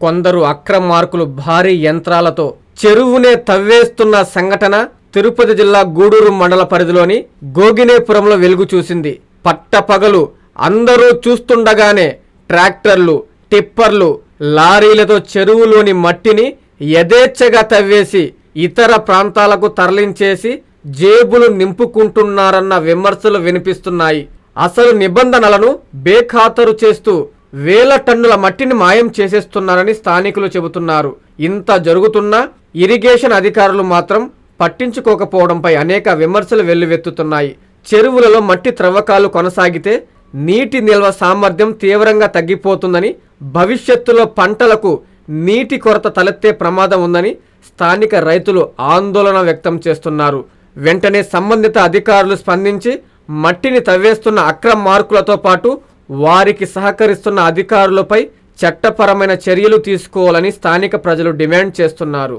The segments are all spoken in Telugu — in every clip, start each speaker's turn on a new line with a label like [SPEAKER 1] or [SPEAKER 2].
[SPEAKER 1] కొందరు అక్రమ మార్కులు భారీ యంత్రాలతో చెరువునే తవ్వేస్తున్న సంఘటన తిరుపతి జిల్లా గూడూరు మండల పరిధిలోని గోగినేపురంలో వెలుగు చూసింది. పట్టపగలు అందరూ చూస్తుండగానే ట్రాక్టర్లు టిప్పర్లు లారీలతో చెరువులోని మట్టిని యథేచ్ఛగా తవ్వేసి ఇతర ప్రాంతాలకు తరలించేసి జేబులు నింపుకుంటున్నారన్న విమర్శలు వినిపిస్తున్నాయి. అసలు నిబంధనలను బేఖాతరు చేస్తూ వేల టన్నుల మట్టిని మాయం చేసేస్తున్నారని స్థానికులు చెబుతున్నారు. ఇంత జరుగుతున్నా ఇరిగేషన్ అధికారులు మాత్రం పట్టించుకోకపోవడంపై అనేక విమర్శలు వెల్లువెత్తుతున్నాయి. చెరువులలో మట్టి త్రవ్వకాలు కొనసాగితే నీటి నిల్వ సామర్థ్యం తీవ్రంగా తగ్గిపోతుందని భవిష్యత్తులో పంటలకు నీటి కొరత తలెత్తే ప్రమాదం ఉందని స్థానిక రైతులు ఆందోళన వ్యక్తం చేస్తున్నారు. వెంటనే సంబంధిత అధికారులు స్పందించి మట్టిని తవ్వేస్తున్న అక్రమ మార్కులతో పాటు వారికి సహకరిస్తున్న అధికారులపై చట్టపరమైన చర్యలు తీసుకోవాలని స్థానిక ప్రజలు డిమాండ్ చేస్తున్నారు.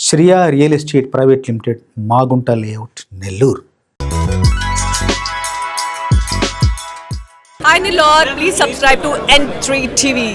[SPEAKER 2] Sriya real estate private limited Magunta layout Nellore.
[SPEAKER 3] I Hi Nilor, please subscribe to N3 TV